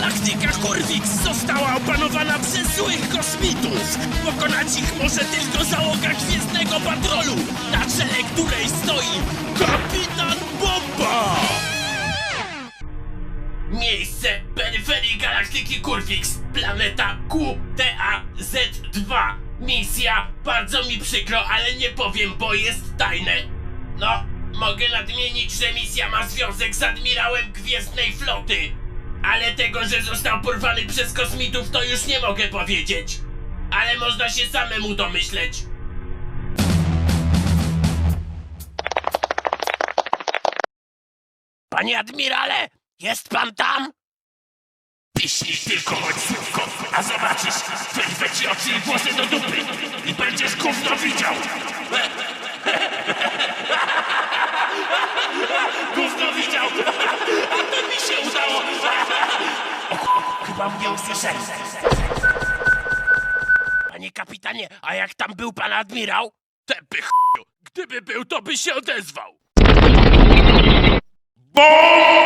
Galaktyka Kurwix została opanowana przez złych kosmitów. Pokonać ich może tylko załoga Gwiezdnego Patrolu, na czele której stoi Kapitan Bomba! Miejsce peryferii galaktyki Kurwix, planeta QTAZ-2. Misja, bardzo mi przykro, ale nie powiem, bo jest tajne. No, mogę nadmienić, że misja ma związek z admirałem Gwiezdnej Floty. Ale tego, że został porwany przez kosmitów, to już nie mogę powiedzieć. Ale można się samemu domyśleć. Panie admirale, jest pan tam? Piśnij tylko choć słówko, a zobaczysz, wyrwę ci oczy i włosy do dupy i będziesz gówno widział. Gówno widział, a to mi się udało. O, ch- chyba mnie usłyszeli. Panie kapitanie, a jak tam był pan admirał? Tępy ch**u, gdyby był, to by się odezwał. Kapitan